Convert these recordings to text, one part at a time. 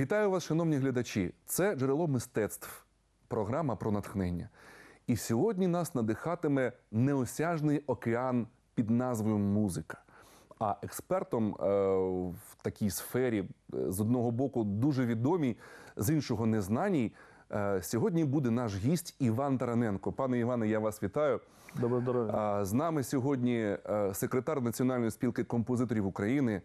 Вітаю вас, шановні глядачі. Це джерело мистецтв, програма про натхнення. І сьогодні нас надихатиме неосяжний океан під назвою музика. А експертом е, в такій сфері, е, з одного боку, дуже відомий, з іншого незнаній. Е, сьогодні буде наш гість Іван Тараненко. Пане Іване, я вас вітаю. Доброго здоров'я. З нами сьогодні секретар Національної спілки композиторів України,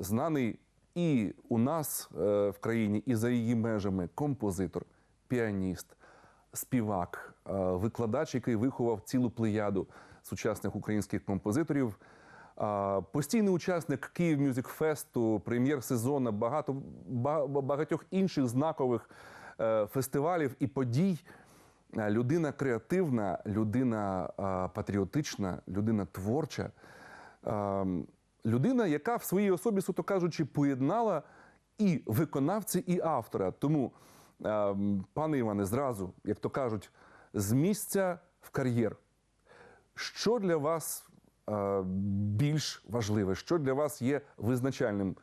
знаний і у нас е, в країні, і за її межами композитор, піаніст, співак, е, викладач, який виховав цілу плеяду сучасних українських композиторів. А, Постійний учасник Київ Мюзик Фесту, прем'єр сезону, багато багатьох інших знакових е, фестивалів і подій. Е, Людина креативна, людина е, патріотична, людина творча, е, людина, яка в своїй особі, суто кажучи, поєднала і виконавця, і автора. Тому, е, пане Іване, зразу, як то кажуть, з місця в кар'єр. Що для вас е, більш важливе? Що для вас є визначальним?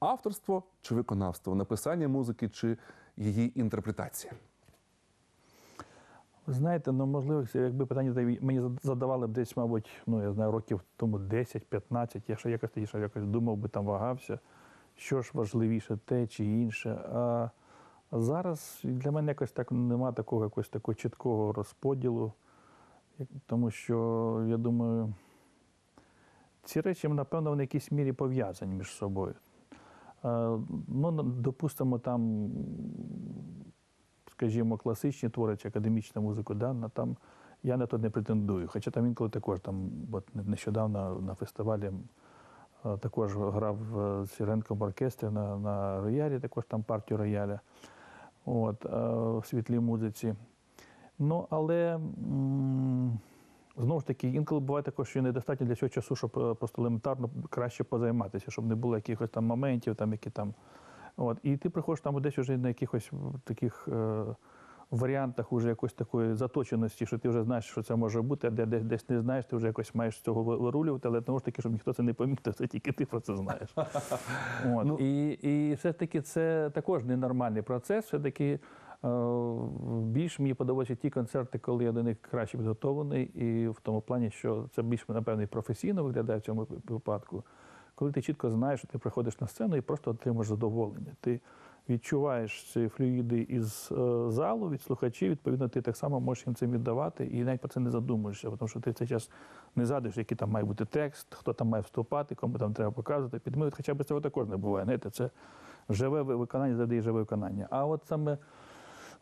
Авторство чи виконавство, написання музики чи її інтерпретація? Ви знаєте, ну можливо, якби питання мені задавали б десь, мабуть, ну я знаю, років тому 10-15, я ще якось тоді якось думав би там вагався, що ж важливіше, те чи інше. А зараз для мене якось так нема такого якось такого чіткого розподілу, тому що я думаю, ці речі, напевно, в якійсь мірі пов'язані між собою. Ну, допустимо, там скажімо, класичні твори чи академічна музика, да, на там я на то не претендую. Хоча там інколи також там, от нещодавно на фестивалі е, також грав е, з Сіренком в оркестрі на, на роялі, також там партію рояля от, е, в світлій музиці. Ну, але знову ж таки, інколи буває також, що недостатньо для цього часу, щоб просто елементарно краще позайматися, щоб не було якихось там моментів, там, які там. От, і ти приходиш там десь вже на якихось таких е, варіантах уже якоїсь такої заточеності, що ти вже знаєш, що це може бути, а де, де десь не знаєш, ти вже якось маєш з цього вирулювати, але знову ж таки, щоб ніхто це не помітив, це тільки ти про це знаєш. От. і, і все-таки це також ненормальний процес. Все-таки е, більш мені подобаються ті концерти, коли я до них краще підготовлений, і в тому плані, що це більш, напевно, і професійно виглядає в цьому випадку. Коли ти чітко знаєш, що ти приходиш на сцену і просто отримаєш задоволення. Ти відчуваєш ці флюїди із е, залу, від слухачів, відповідно, ти так само можеш їм цим віддавати і навіть про це не задумуєшся, тому що ти в цей час не згадуєш, який там має бути текст, хто там має вступати, кому там треба показувати, підмивати. Хоча б цього також не буває. Знаєте, це живе виконання, завжди живе виконання. А от саме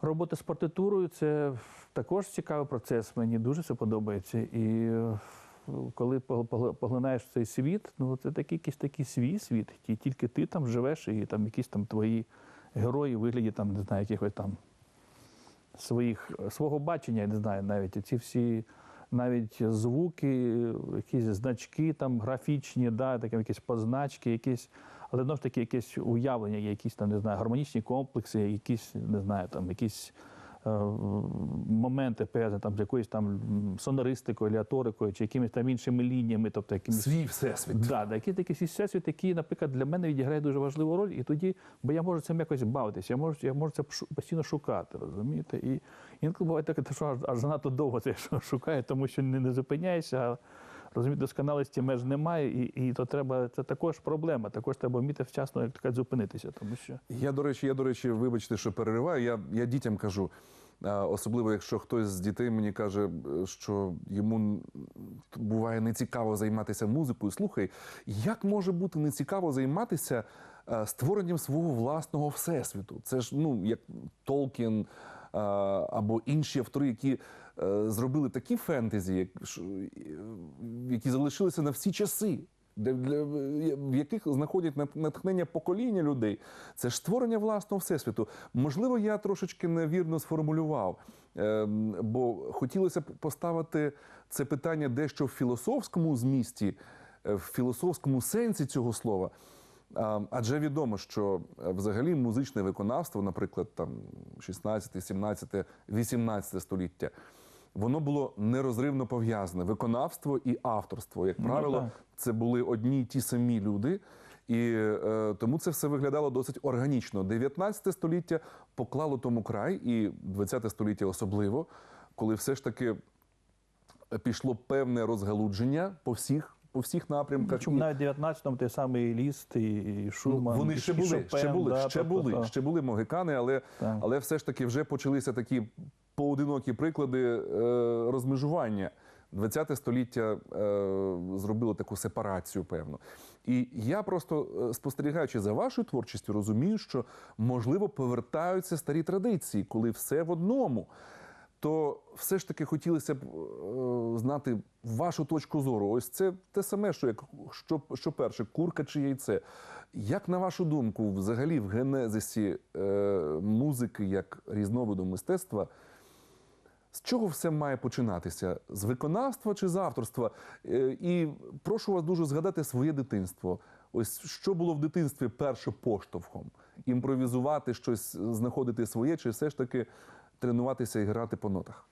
робота з партитурою це також цікавий процес. Мені дуже це подобається. І е, коли пог- пог- поглинаєш цей світ, ну це такий якийсь такий свій світ, і тільки ти там живеш, і там якісь там твої герої в вигляді там, не знаю, якихось там своїх свого бачення, я не знаю, навіть ці всі. Навіть звуки, якісь значки там графічні, да, такі якісь позначки, якісь, але знову ж таки якесь уявлення, якісь там, не знаю, гармонічні комплекси, якісь, не знаю, там якісь моменти пов'язані там з якоюсь там м, сонористикою, ліаторикою, чи якимись там іншими лініями, тобто якимись Свій всесвіт. Да, да, який такий свій всесвіт, який, наприклад, для мене відіграє дуже важливу роль, і тоді, бо я можу цим якось бавитися, я можу, я можу це постійно шукати, розумієте? І інколи буває таке, що аж, аж занадто довго це шукає, тому що не, не зупиняєшся, розумієте, досконалості меж немає, і, і то треба, це також проблема, також треба вміти вчасно, як зупинитися, тому що. Я, до речі, я, до речі, вибачте, що перериваю. Я, я дітям кажу, особливо якщо хтось з дітей мені каже, е, що йому буває нецікаво займатися музикою. Слухай, як може бути нецікаво займатися е, створенням свого власного всесвіту? Це ж ну як Толкін. е, Або інші автори, які зробили такі фентезі, як, які залишилися на всі часи де, для, в яких знаходять нат- натхнення покоління людей. Це ж створення власного всесвіту. Можливо, я трошечки невірно сформулював, ем, бо хотілося б поставити це питання дещо в філософському змісті, е, в філософському сенсі цього слова. Адже відомо, що е, взагалі музичне виконавство, наприклад, там 16, 17, 18 століття, воно було нерозривно пов'язане. Виконавство і авторство, як Ну, правило, так. це були одні й ті самі люди. І е, тому це все виглядало досить органічно. 19 століття поклало тому край, і 20 століття особливо, коли все ж таки пішло певне розгалудження по всіх, по всіх напрямках. Причому І- навіть в 19-му той самий Ліст і, і Ну, вони і ще і були, Шопен, ще були, да, ще були, то- ще були могикани, але, Так. але все ж таки вже почалися такі поодинокі приклади е, розмежування. 20 століття е, зробило таку сепарацію, певно. І я просто е, спостерігаючи за вашою творчістю, розумію, що можливо повертаються старі традиції, коли все в одному. То все ж таки хотілося б е, знати вашу точку зору. Ось це те саме, що як що, що перше, курка чи яйце. Як на вашу думку, взагалі в генезисі е, музики як різновиду мистецтва, з чого все має починатися? З виконавства чи з авторства? Е, І прошу вас дуже згадати своє дитинство. Ось що було в дитинстві перше поштовхом? Імпровізувати щось, знаходити своє, чи все ж таки тренуватися і грати по нотах?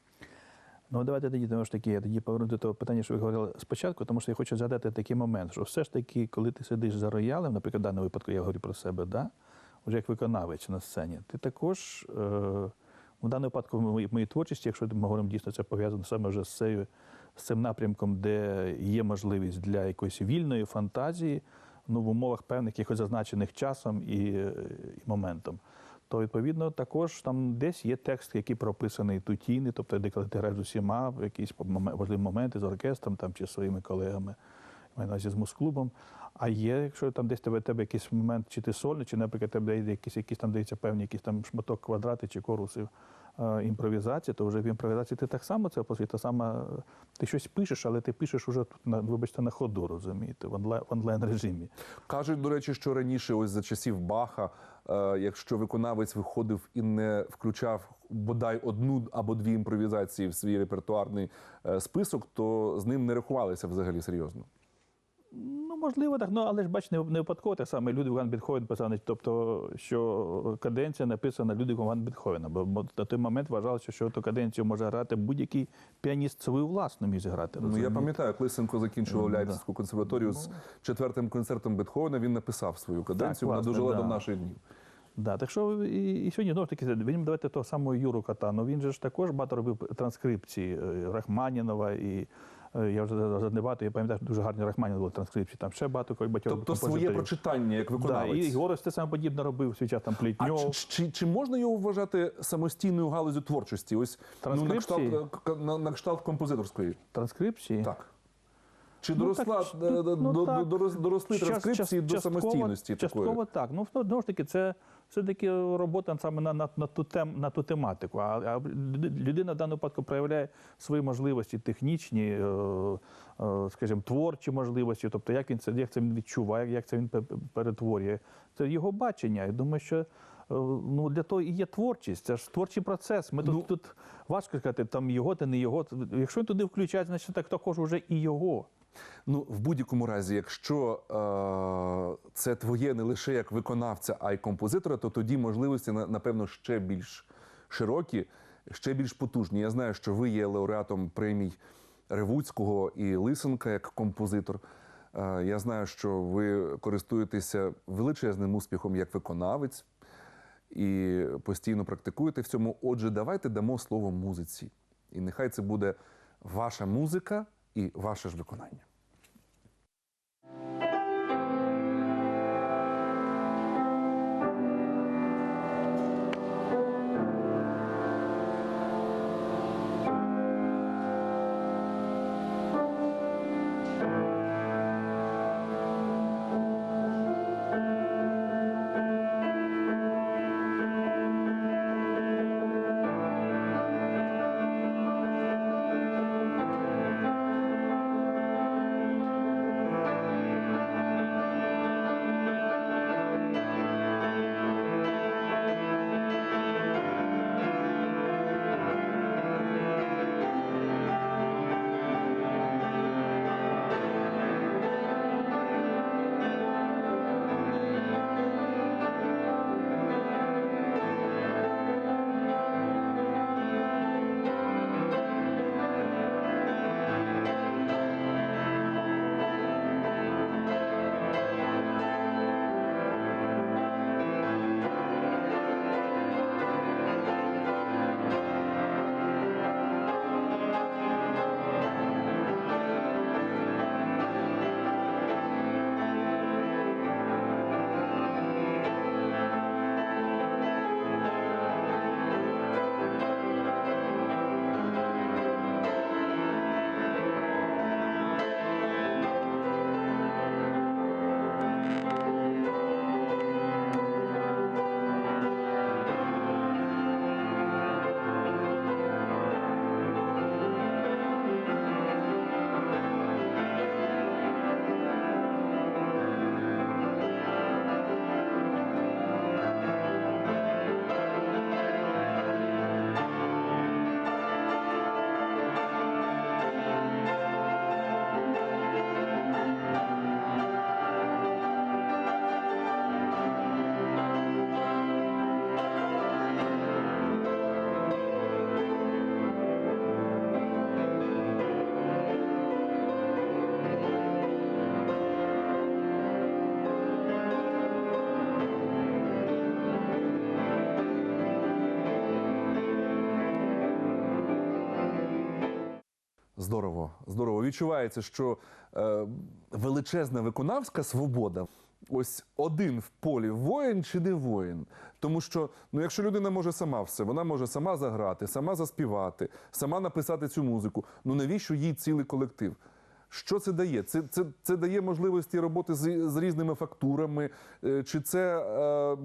Ну, давайте тоді тому ж таки, я тоді поверну до того питання, що ви говорили спочатку, тому що я хочу згадати такий момент, що все ж таки, коли ти сидиш за роялем, наприклад, в даному випадку я говорю про себе, да? вже як виконавець на сцені, ти також, е, в даному випадку, в моїй, творчості, якщо ми говоримо дійсно, це пов'язано саме вже з, цією, з цим напрямком, де є можливість для якоїсь вільної фантазії, ну, в умовах певних якихось зазначених часом і, і моментом то відповідно також там десь є текст, який прописаний тутійний, тобто де коли ти граєш з усіма в якісь важливі моменти з оркестром там, чи своїми колегами, маю на увазі з музклубом. А є, якщо там десь тебе, тебе якийсь момент, чи ти сольний, чи, наприклад, тебе є якісь, якісь там дається певні якісь там шматок квадрати чи корусів е, імпровізації, то вже в імпровізації ти так само це посвіт, та сама, ти щось пишеш, але ти пишеш уже тут на вибачте на ходу, розумієте, в онлайн, в онлайн режимі. Кажуть, до речі, що раніше, ось за часів Баха, е, якщо виконавець виходив і не включав бодай одну або дві імпровізації в свій репертуарний е, список, то з ним не рахувалися взагалі серйозно. Ну, можливо, так. Ну, але ж бач, не, випадково те саме Людвиг Ван Бетховен писав, тобто, що каденція написана Людвигом Ван Бетховена. Бо бо на той момент вважалося, що ту каденцію може грати будь-який піаніст свою власну міг зіграти. Ну я пам'ятаю, Лисенко закінчував Да. Ляйпцизьку консерваторію з четвертим концертом Бетховена. Він написав свою каденцію. Вона дожила до наших днів. Да, так що і, і сьогодні знову ж таки візьмемо давайте того самого Юру Кота. Ну він же ж також багато робив транскрипції е, Рахманінова і. Е, Я вже задневато, я пам'ятаю, дуже гарні Рахманін були транскрипції, там ще багато батьків. Тобто своє прочитання як Да, і Горос те саме подібне робив свій час там А чи, чи, чи можна його вважати самостійною галузю творчості? Ось ну, на кшталт, на, на кшталт композиторської. Транскрипції. Так. Чи Ну, доросла, так, е, ну, до- ну, до- так. доросли Час- транскрипції до самостійності Частково такої? так. Ну, знову ж таки, це все-таки робота саме на, на, на, ту, тем, на ту тематику. А, а людина в даному випадку проявляє свої можливості технічні, е, е, скажімо, творчі можливості, тобто як він це, як це він відчуває, як це він пе- перетворює. Це його бачення. Я думаю, що. е, Ну, для того і є творчість, це ж творчий процес. Ми Ну, тут, тут важко сказати, там його, та не його. Якщо він туди включається, значить так також вже і його. Ну, в будь-якому разі, якщо е, це твоє не лише як виконавця, а й композитора, то тоді можливості напевно ще більш широкі, ще більш потужні. Я знаю, що ви є лауреатом премій Ревуцького і Лисенка як композитор. Е, я знаю, що ви користуєтеся величезним успіхом як виконавець і постійно практикуєте в цьому. Отже, давайте дамо слово музиці. І нехай це буде ваша музика і ваше ж виконання. Здорово, здорово. Відчувається, що е, величезна виконавська свобода. Ось один в полі воїн чи не воїн. Тому що, ну, якщо людина може сама все, вона може сама заграти, сама заспівати, сама написати цю музику. Ну навіщо їй цілий колектив? Що це дає? Це, це, це дає можливості роботи з, з різними фактурами, Е, чи це е,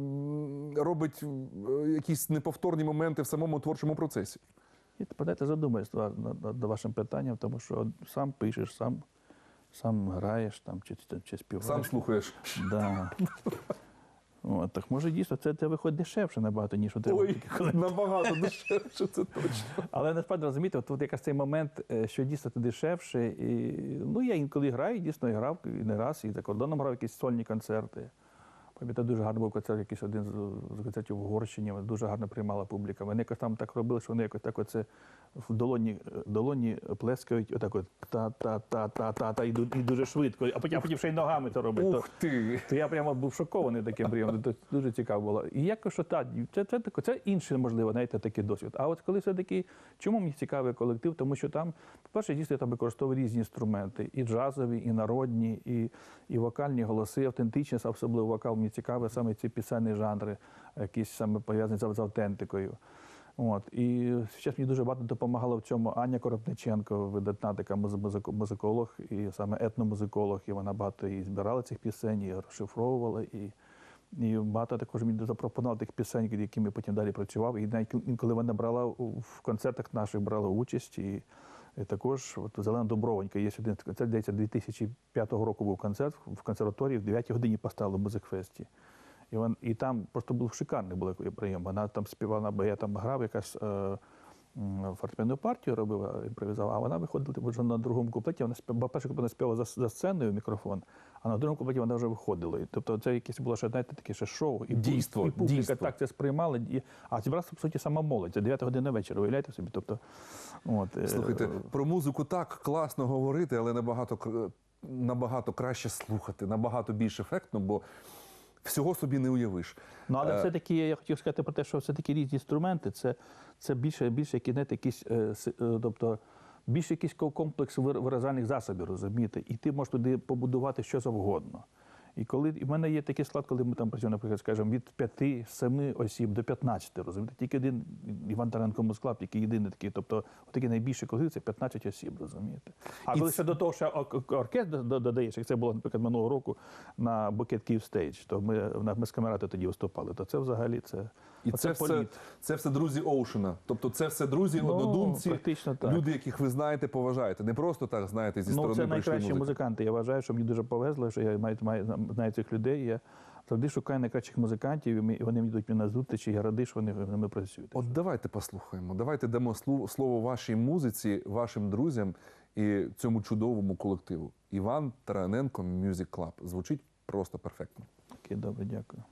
робить е, якісь неповторні моменти в самому творчому процесі? І тепер дайте задумаюсь над, над, над вашим питанням, тому що сам пишеш, сам, сам граєш там, чи, чи, чи співаєш. Сам слухаєш. Да. От, так може дійсно це, це виходить дешевше набагато, ніж у тебе. Ой, набагато дешевше, це точно. Але насправді розумієте, от, от якраз цей момент, е, що дійсно це дешевше. І, ну, я інколи граю, дійсно і грав і не раз, і за кордоном грав якісь сольні концерти. Пам'ятаю, дуже гарний був концерт, якийсь один з, концертів в Угорщині, дуже гарно приймала публіка. Вони якось там так робили, що вони якось так оце в долоні, долоні плескають, отак от та-та-та-та-та, і, і дуже швидко, а потім, а потім ще й ногами це робить. Ух ти! то я прямо був шокований таким прийомом. Це дуже цікаво було. І якось що так, це, це, таке- це інше, можливо, знаєте, такий досвід. А от коли все-таки, чому мені цікавий колектив? Тому що там, по-перше, дійсно там використовую різні інструменти: і джазові, і народні, і, і вокальні голоси, автентичність, особливо вокал мені цікавий, саме ці пісенні жанри, якісь саме пов'язані з, автентикою. От. І зараз мені дуже багато допомагала в цьому Аня Коробниченко, видатна така музиколог, і саме етномузиколог, і вона багато і збирала цих пісень, і розшифровувала. І, і багато також мені запропонував тих пісень, якими потім далі працював. І навіть інколи вона брала в концертах наших брала участь. І також от Зелена Добровонька. Є один концерт, здається, 2005 року був концерт в консерваторії в 9 годині поставили в музикфесті. І, вон, і там просто був шикарний був прийом. Вона там співала, бо я там грав якась е, м, фортепіанну партію робила, імпровізував, а вона виходила типу, вже на другому куплеті. Вона співала, куплет вона співала за, за сценою в мікрофон, а на другому куплеті вона вже виходила. І, тобто це якесь було ще, знаєте, таке ще шоу. І, Дійство, і публіка дійство. так це сприймала. І, а зібралася, по суті, сама молодь. Це 9 година вечора, уявляєте собі. Тобто, от, е, Слухайте, про музику так класно говорити, але набагато, кр- набагато краще слухати, набагато більш ефектно, бо всього собі не уявиш. Ну, але Е, все-таки я хотів сказати про те, що все-таки різні інструменти це, це більше, більше кінет, якісь, е, е, тобто, більше якийсь комплекс вир- виразальних засобів, розумієте, і ти можеш туди побудувати що завгодно. І коли і в мене є такий склад, коли ми там працюємо, наприклад, скажімо, від 5-7 осіб до 15, розумієте, тільки один Іван Таренко Москлав, який єдиний такий, тобто такий найбільший колектив це 15 осіб, розумієте. А І коли це... ще до того, що оркестр додаєш, як це було, наприклад, минулого року на Букет Київ Стейдж, то ми ми з камерати тоді виступали, то це взагалі це, І оце це все, політ. це все друзі Оушена. Тобто це все друзі, Ну, однодумці, практично так. люди, яких ви знаєте, поважаєте. Не просто так знаєте зі Ну, сторони це прийшли найкращі музики. музиканти. Я вважаю, що мені дуже повезло, що я маю, маю, знаю цих людей. Я завжди шукаю найкращих музикантів, і ми- і вони мені йдуть мені на зустріч, і я радий, що вони з ними працюють. От давайте послухаємо. Давайте дамо слу- слово вашій музиці, вашим друзям і цьому чудовому колективу. Іван Тараненко Music Club. Звучить просто перфектно. Окей, добре, дякую.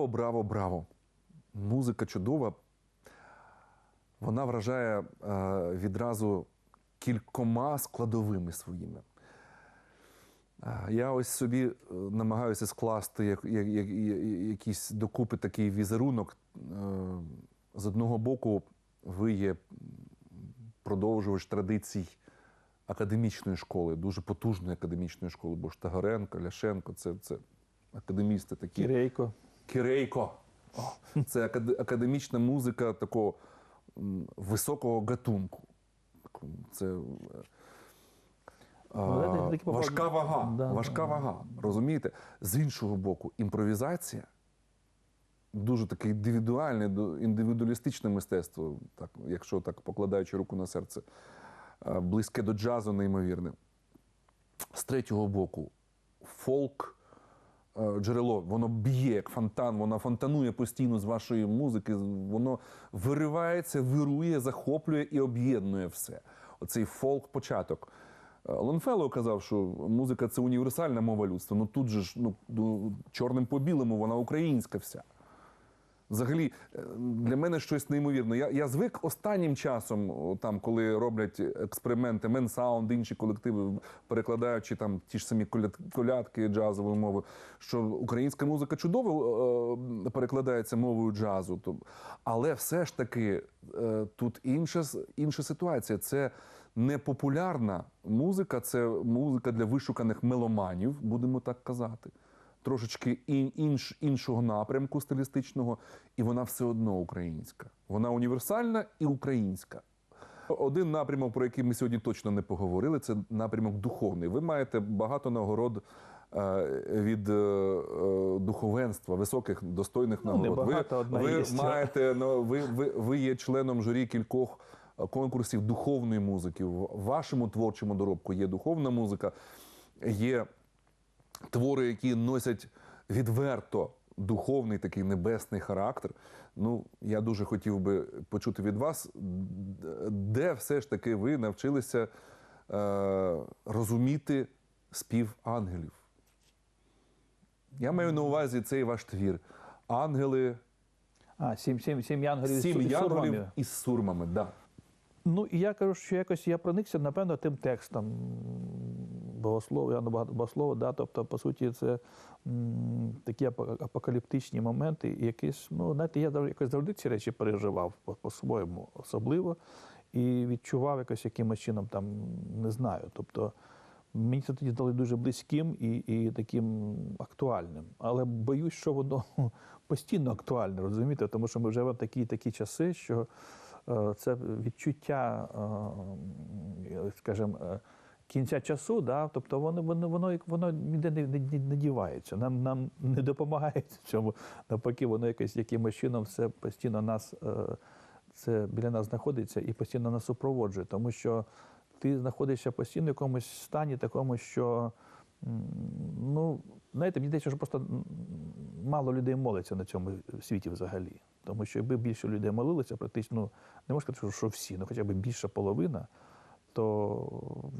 Браво, браво, браво! Музика чудова. Вона вражає е, відразу кількома складовими своїми. Е, Я ось собі е, намагаюся скласти як, як, як, якийсь докупи такий візерунок. З одного боку, ви є продовжувач традицій академічної школи, дуже потужної академічної школи, бо Штагаренко, Ляшенко це, це академісти такі. Кірейко. Кирейко. О, Це академічна музика такого високого гатунку. Це е, Ну, а, важка вага. Да, важка да. вага. Розумієте? З іншого боку, імпровізація дуже таке індивідуальне, індивідуалістичне мистецтво, так, якщо так покладаючи руку на серце, е, близьке до джазу, неймовірне. З третього боку, фолк джерело, воно б'є як фонтан, воно фонтанує постійно з вашої музики, воно виривається, вирує, захоплює і об'єднує все. Оцей фолк-початок. Е, Лонфелло казав, що музика це універсальна мова людства. Ну тут же ж ну, ну, чорним по білому, вона українська вся. Взагалі, е, для мене щось неймовірне. Я, я звик останнім часом, там, коли роблять експерименти, Менсаунд, інші колективи, перекладаючи там ті ж самі коляд- колядки джазовою мовою, що українська музика чудово е, перекладається мовою джазу. То- Але все ж таки е, тут інша, інша ситуація. Це не популярна музика, це музика для вишуканих меломанів, будемо так казати трошечки інш, іншого напрямку стилістичного, і вона все одно українська. Вона універсальна і українська. Один напрямок, про який ми сьогодні точно не поговорили, це напрямок духовний. Ви маєте багато нагород е, від е, е, духовенства, високих достойних Ну, нагород. ви, ви маєте ну, ви, ви, ви є членом журі кількох конкурсів духовної музики. В вашому творчому доробку є духовна музика, є твори, які носять відверто духовний такий небесний характер. Ну, я дуже хотів би почути від вас, де все ж таки ви навчилися е, розуміти спів ангелів. Я маю на увазі цей ваш твір. Ангели, А, сім, сім, сім янголів сім із су- із сурмами. із сурмами. Да. Ну, і я кажу, що якось я проникся, напевно, тим текстом богослова, Яна Бога- Богослова, да, тобто, по суті, це м, такі апо- апокаліптичні моменти, якісь, ну, знаєте, я якось завжди ці речі переживав по- по-своєму особливо і відчував якось якимось чином там, не знаю. Тобто, Мені це тоді здали дуже близьким і, і таким актуальним. Але боюсь, що воно постійно актуальне, розумієте? Тому що ми живемо в такі такі часи, що е, це відчуття, е, скажімо, е, кінця часу, да? тобто воно, воно, воно, воно ніде не, не, не дівається. Нам, нам не допомагає в цьому. Навпаки, воно якось якимось чином все постійно нас. е, Це біля нас знаходиться і постійно нас супроводжує, тому що ти знаходишся постійно в якомусь стані такому, що ну, знаєте, мені здається, що просто мало людей молиться на цьому світі взагалі. Тому що якби більше людей молилися, практично, ну, не можу сказати, що всі, ну хоча б більша половина, то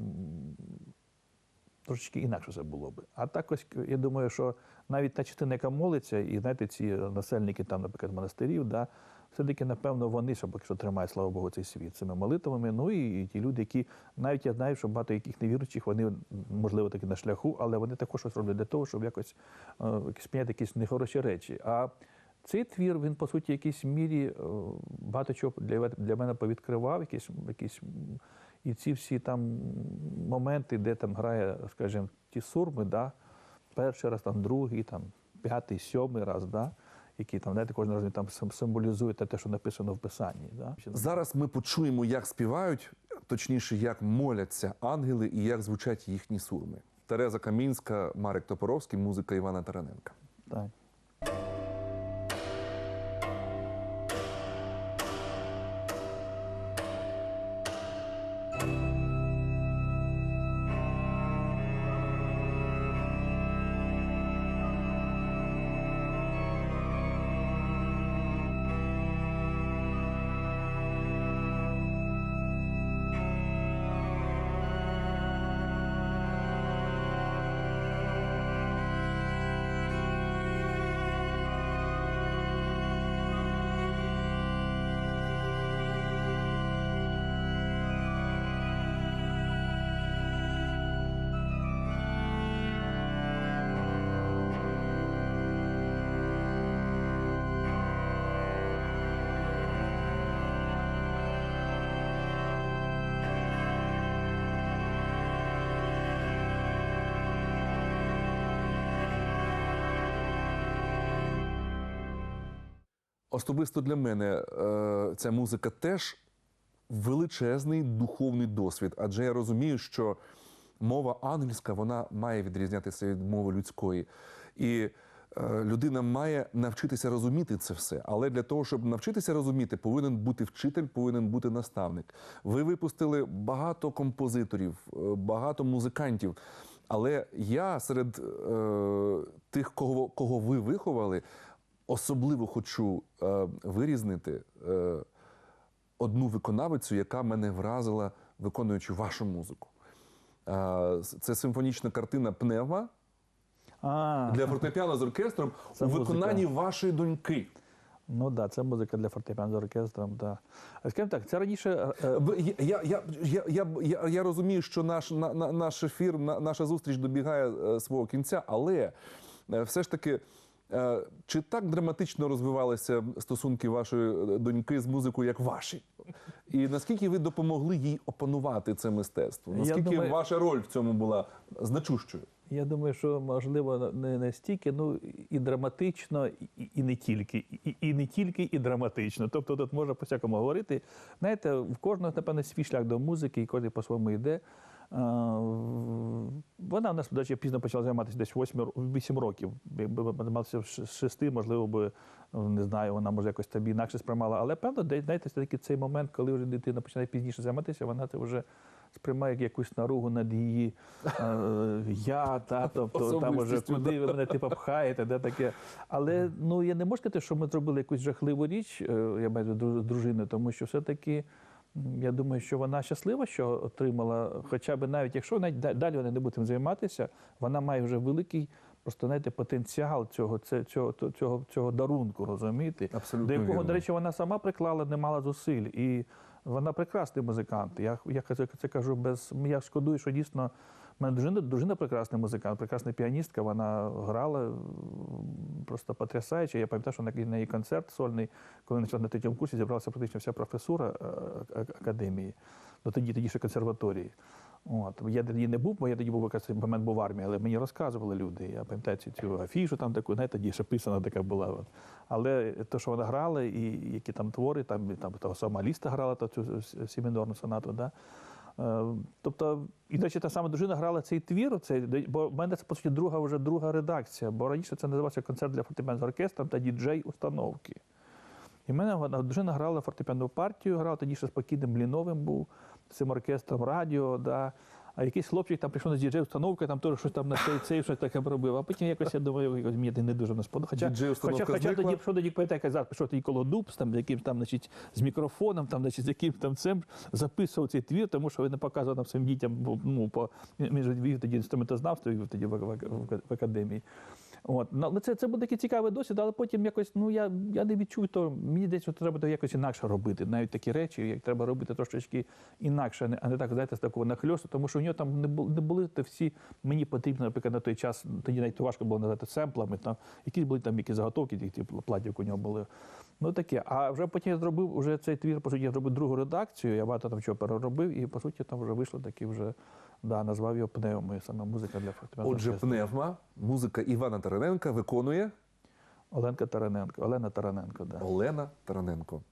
трошечки інакше це було би. А так ось я думаю, що навіть та частина, яка молиться, і знаєте, ці насельники там, наприклад, монастирів, да, все-таки, напевно, вони ще поки що тримають, слава Богу, цей світ цими молитвами. Ну і, ті люди, які навіть я знаю, що багато яких невіруючих, вони можливо таки на шляху, але вони також щось роблять для того, щоб якось е, якось якісь нехороші речі. А цей твір, він, по суті, в якійсь мірі е, багато чого для, для мене повідкривав, якісь, якісь і ці всі там моменти, де там грає, скажімо, ті сурми, да, перший раз, там другий, там п'ятий, сьомий раз, да, які там, знаєте, кожен раз він там сим- символізує те, що написано в Писанні. Да. Зараз ми почуємо, як співають, точніше, як моляться ангели і як звучать їхні сурми. Тереза Камінська, Марик Топоровський, музика Івана Тараненка. Так. Особисто для мене е, ця музика теж величезний духовний досвід, адже я розумію, що мова ангельська вона має відрізнятися від мови людської. І е, людина має навчитися розуміти це все. Але для того, щоб навчитися розуміти, повинен бути вчитель, повинен бути наставник. Ви випустили багато композиторів, е, багато музикантів. Але я серед е, тих, кого, кого ви виховали, особливо хочу е, вирізнити е, одну виконавицю, яка мене вразила, виконуючи вашу музику. Е, Це симфонічна картина Пневма А, для фортепіано з оркестром у музика. виконанні вашої доньки. ну так, да, це музика для фортепіано з оркестром. Да. Скажімо так, це раніше. е, Я, я, я, я, я, я, я розумію, що наш, на, на- наш ефір, на- наша зустріч добігає е, свого кінця, але е, все ж таки. Е, Чи так драматично розвивалися стосунки вашої е, доньки з музикою, як ваші? І наскільки ви допомогли їй опанувати це мистецтво? Наскільки думаю- ваша роль в цьому була значущою? Я думаю, що можливо не настільки, ну і драматично, і, і не тільки, і, і не тільки, і драматично. Тобто тут можна по всякому говорити. Знаєте, в кожного, напевно, свій шлях до музики, і кожен по-своєму йде. В- Вона в нас, до речі, пізно почала займатися десь 8, 8 років. Якби вона займалася з 6, можливо, би, ну, не знаю, вона може якось тобі інакше сприймала. Але певно, знаєте, це такий цей момент, коли вже дитина починає пізніше займатися, вона це вже сприймає як якусь наругу над її е, я, та, тобто там уже куди ви мене типу пхаєте, де таке. Але ну я не можу сказати, що ми зробили якусь жахливу річ, е, я маю увазі тому що все-таки. Я думаю, що вона щаслива, що отримала, хоча б навіть якщо навіть далі вона не буде цим займатися, вона має вже великий просто знаєте, потенціал цього, цього, цього, цього, дарунку, розумієте? Абсолютно до якого, вірно. до речі, вона сама приклала немало зусиль. І вона прекрасний музикант. Я, я це кажу без. Я шкодую, що дійсно в мене дружина, дружина прекрасний музикант, прекрасна піаністка. Вона грала просто потрясаюче. Я пам'ятаю, що на її концерт сольний, коли почала на третьому курсі, зібралася практично вся професура е, академії, ну тоді тоді ще консерваторії. От я тоді не був, бо я тоді був цей момент був в армії, але мені розказували люди. Я пам'ятаю цю, цю афішу там таку, знаєте, тоді ще писана така була. Але те, що вона грала, і які там твори, там, там того самого Ліста грала то цю сімінорну сонату. Да? Е, Тобто, і до речі, та сама дружина грала цей твір, цей, бо в мене це по суті друга вже друга редакція, бо раніше це називався концерт для фортепіано з оркестром та діджей установки. І в мене дружина грала фортепіанну партію, грала тоді ще спокійним Бліновим був цим оркестром радіо. Да. А якийсь хлопчик там прийшов на діджей установки, там теж щось там на цей, цей щось таке робив. А потім якось я думаю, якось мені не дуже не сподобалося. Хоча, хоча, хоча тоді пішов тоді пам'ятаю, казав, пішов тоді коло дуб, з там, з якимсь там, значить, з мікрофоном, там, значить, з яким там цим записував цей твір, тому що він не показував там своїм дітям, бо, ну, по, вів тоді інструментознавство тоді в, в, в, в академії. От. Ну, це, це буде такий цікавий досвід, але потім якось, ну я, я не відчую, то мені десь от треба якось інакше робити. Навіть такі речі, як треба робити трошечки інакше, а не- так, знаєте, з такого нахльосту, тому що у нього там не були, не були то всі, мені потрібно, наприклад, на той час, тоді навіть важко було назвати семплами, там, якісь були там які заготовки, ті платівки у нього були. Ну таке. А вже потім я зробив уже цей твір, по суті, я зробив другу редакцію, я багато там чого переробив, і по суті там вже вийшло такі вже, да, назвав його пневмою, саме музика для фортепіано. Отже, пневма, музика Івана Тараненка виконує Оленка Тараненко, Олена Тараненко, да. Олена Тараненко.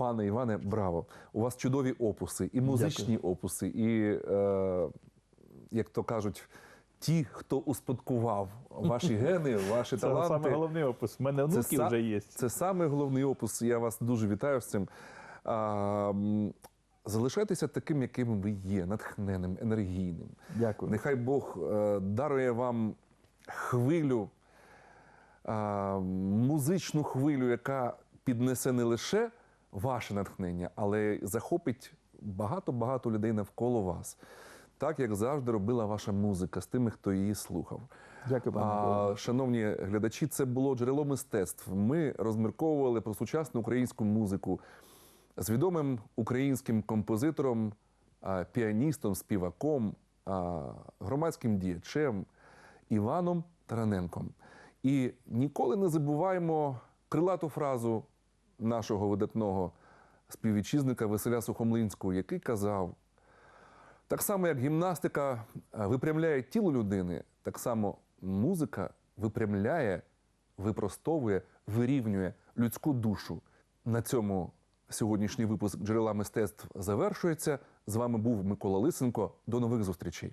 Пане Іване, браво! У вас чудові опуси, і музичні опуси, і, е, як то кажуть, ті, хто успадкував ваші гени, ваші Це таланти. саме головний опис. У мене внуки са- вже є. Це саме головний опус. Я вас дуже вітаю з цим. А, залишайтеся таким, яким ви є, натхненним, енергійним. Дякую. Нехай Бог е, дарує вам хвилю, е, музичну хвилю, яка піднесе не лише ваше натхнення, але захопить багато-багато людей навколо вас. Так як завжди робила ваша музика з тими, хто її слухав. Дякую, пане А, шановні глядачі, це було джерело мистецтв. Ми розмірковували про сучасну українську музику з відомим українським композитором, піаністом, співаком, громадським діячем Іваном Тараненком. І ніколи не забуваємо крилату фразу нашого видатного співвітчизника Василя Сухомлинського, який казав: так само, як гімнастика е, випрямляє тіло людини, так само музика випрямляє, випростовує, вирівнює людську душу. На цьому сьогоднішній випуск джерела мистецтв завершується. З вами був Микола Лисенко. До нових зустрічей.